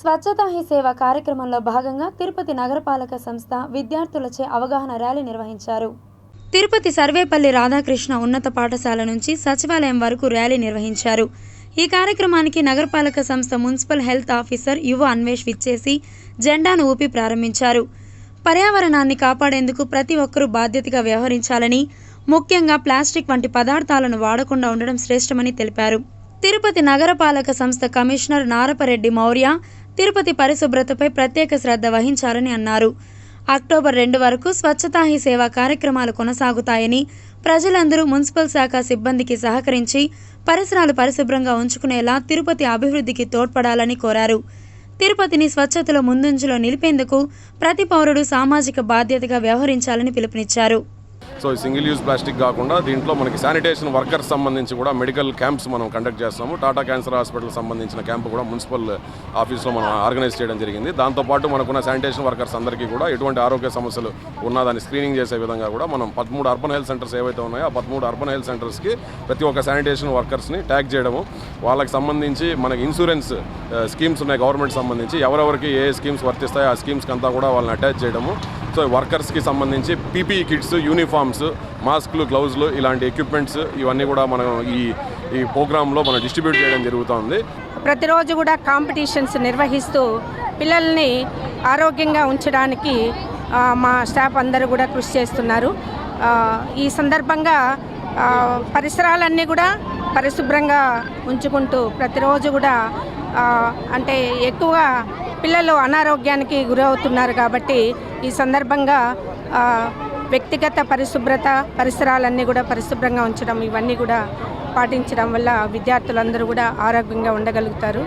స్వచ్ఛతా he సేవ కార్యక్రమంలో భాగంగా తిరుపతి నగరపాలక సంస్థ విద్యార్థులచే అవగాహన ర్యాలీ నిర్వహించారు. తిరుపతి సర్వేపల్లి రాధాకృష్ణ ఉన్నత పాఠశాల నుంచి సచివాలయం వరకు ర్యాలీ నిర్వహించారు. ఈ కార్యక్రమానికి నగరపాలక సంస్థ మున్సిపల్ హెల్త్ ఆఫీసర్ యువ అన్వేష్ విచ్చేసి జెండాను ఊపి ప్రారంభించారు. పర్యావరణాన్ని కాపాడేందుకు ప్రతి ఒక్కరూ బాధ్యతగా వ్యవహరించాలని ముఖ్యంగా ప్లాస్టిక్ వంటి పదార్థాలను వాడకుండా ఉండడం శ్రేష్టమని తెలిపారు. తిరుపతి నగరపాలక సంస్థ కమిషనర్ నారపరెడ్డి మౌర్య తిరుపతి పరిశుభ్రతపై ప్రత్యేక శ్రద్ధ వహించాలని అన్నారు. అక్టోబర్ రెండు వరకు స్వచ్ఛతా హీ సేవ కార్యక్రమాలు కొనసాగుతాయని ప్రజలందరూ మున్సిపల్ శాఖ సిబ్బందికి సహకరించి పరిసరాలు పరిశుభ్రంగా ఉంచుకునేలా తిరుపతి అభివృద్ధికి తోడ్పడాలని కోరారు. తిరుపతిని స్వచ్ఛతలో ముందంజలో నిలిపేందుకు ప్రతి పౌరుడు సామాజిక బాధ్యతగా వ్యవహరించాలని పిలుపునిచ్చారు. సో ఈ సింగిల్ యూజ్ ప్లాస్టిక్ కాకుండా దీంట్లో మనకి శానిటేషన్ వర్కర్స్ సంబంధించి కూడా మెడికల్ క్యాంప్స్ మనం కండక్ట్ చేస్తాము టాటా క్యాన్సర్ హాస్పిటల్ సంబంధించిన క్యాంప్ కూడా మున్సిపల్ ఆఫీస్లో మనం ఆర్గనైజ్ చేయడం జరిగింది. దాంతోపాటు మనకున్న శానిటేషన్ వర్కర్స్ అందరికీ కూడా ఎటువంటి ఆరోగ్య సమస్యలు ఉన్నదాన్ని స్క్రీనింగ్ చేసే విధంగా కూడా మనం పదమూడు అర్బన్ హెల్త్ సెంటర్స్ ఏవైతే ఉన్నాయో ఆ పదమూడు అర్బన్ హెల్త్ సెంటర్స్కి ప్రతి ఒక్క శానిటేషన్ వర్కర్స్ని ట్యాగ్ చేయడము వాళ్ళకి సంబంధించి మనకి ఇన్సూరెన్స్ స్కీమ్స్ ఉన్నాయి గవర్నమెంట్ సంబంధించి. ఎవరెవరికి ఏ స్కీమ్స్ వర్తిస్తాయో ఆ స్కీమ్స్కి అంతా కూడా వాళ్ళని అటాచ్ చేయడము సో వర్కర్స్కి సంబంధించి పీపీ కిట్స్ యూనిఫామ్స్ మాస్క్లు గ్లౌజ్లు ఇలాంటి ఎక్విప్మెంట్స్ ఇవన్నీ కూడా మనం ఈ ఈ ప్రోగ్రాంలో మనం డిస్ట్రిబ్యూట్ చేయడం జరుగుతుంది. ప్రతిరోజు కూడా కాంపిటీషన్స్ నిర్వహిస్తూ పిల్లల్ని ఆరోగ్యంగా ఉంచడానికి మా స్టాఫ్ అందరూ కూడా కృషి చేస్తున్నారు. ఈ సందర్భంగా పరిసరాలన్నీ కూడా పరిశుభ్రంగా ఉంచుకుంటూ ప్రతిరోజు కూడా అంటే ఎక్కువగా పిల్లలు అనారోగ్యానికి గురవుతున్నారు కాబట్టి ఈ సందర్భంగా వ్యక్తిగత పరిశుభ్రత పరిసరాలన్నీ కూడా పరిశుభ్రంగా ఉంచడం ఇవన్నీ కూడా పాటించడం వల్ల విద్యార్థులందరూ కూడా ఆరోగ్యంగా ఉండగలుగుతారు.